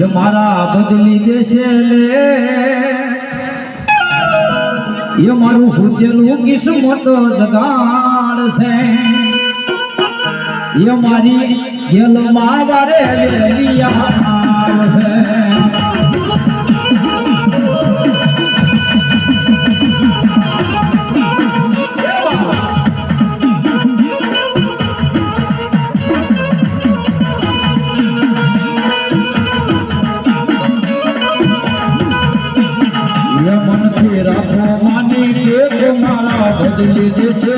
એ મારા બદલી દેશે લે. એ મારું ભૂતેલું કિસ્મત જગાડશે. એ મારી ગેલમાં વારે વેલિયા આવશે મારા બદલી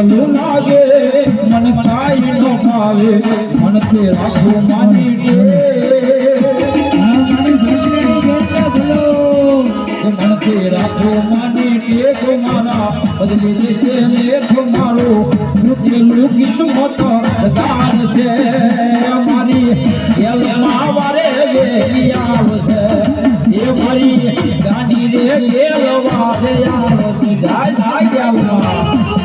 એકલું લાગે મન કાઈ નો ભાવે મનથી રાખો માની દે એ મનથી રાખો માની ટેક મારા બદલી દેશે લેખ મારો. મૃત્યુનું સુમત દાન છે મારી ગેલમાં વારે વેરી આવશે. એ મારી ગાડી રે ગેલ દે આવશે જાય જાય ગેલમાં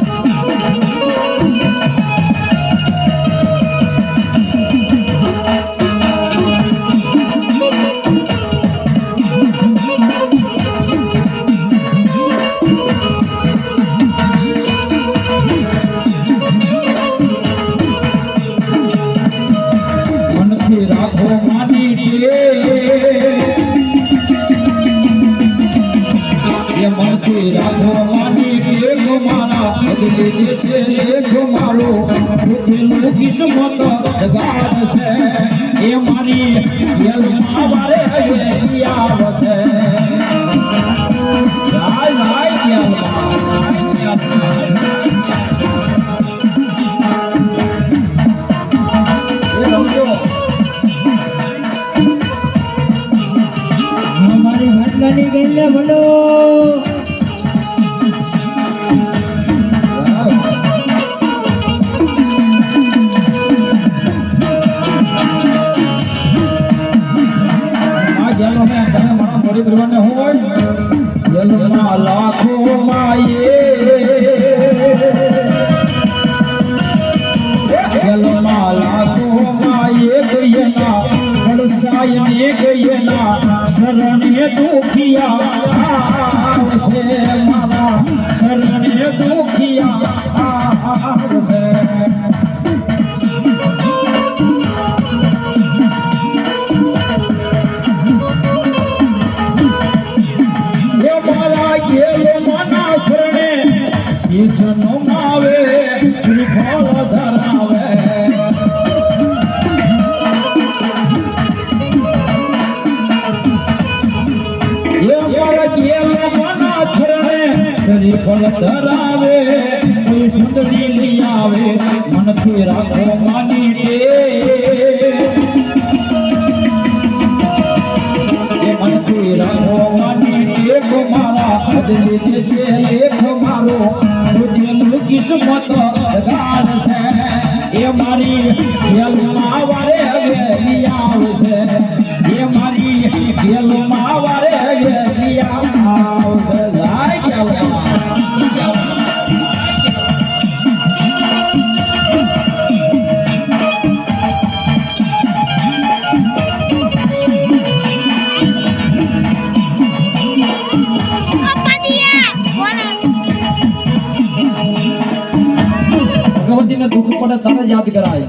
એ મનથી રાખો માની રે મારા બદલી દેશે લેખ મારો દુઃખનું કિસ્મત જગાડ છે એ મારી જેલમાં વારે હવેલી આવશે. નમાવે શ્રીફળ ધરાવે. શ્રીફળ ધરાવે કોઈ સુંદરી લઈ આવે મનથી રાખો માની મારો মতো દુઃખ પડે તારે યાદ કરાય.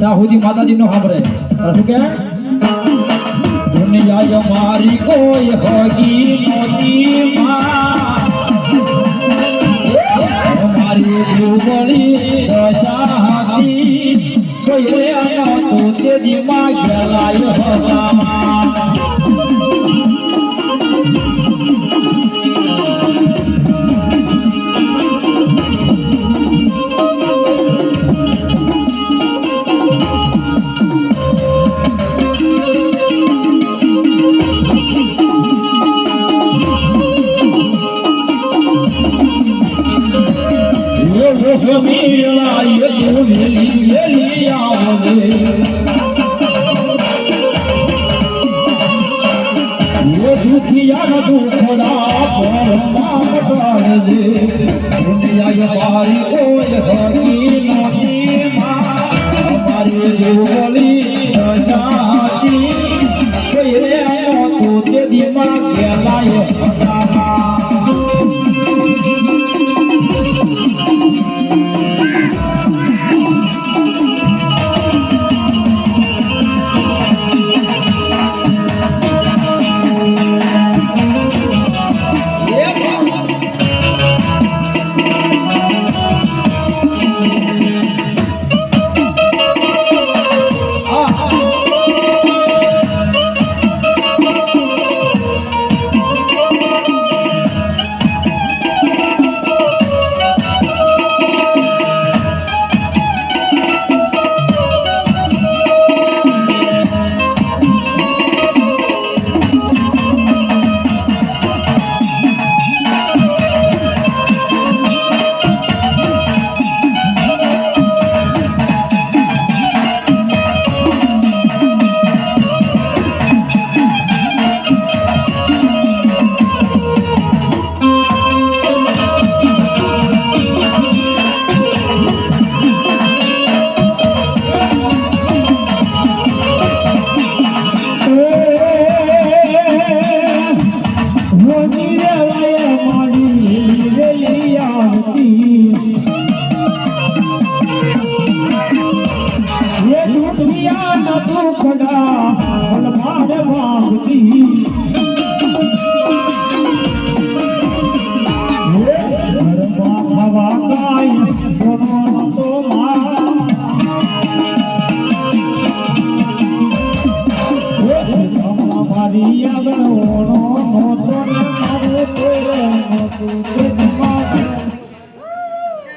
ત્યાં સુધી માતાજી નો સાંભળે શું કે દુનિયા મારી કોઈ હોગી નોતી મારી ડુબળી દશાથી કોઈ તો તે દિમાગ લાયો હવામાં. દુનિયા પારી કોઈ હકી નથી મારી જોલી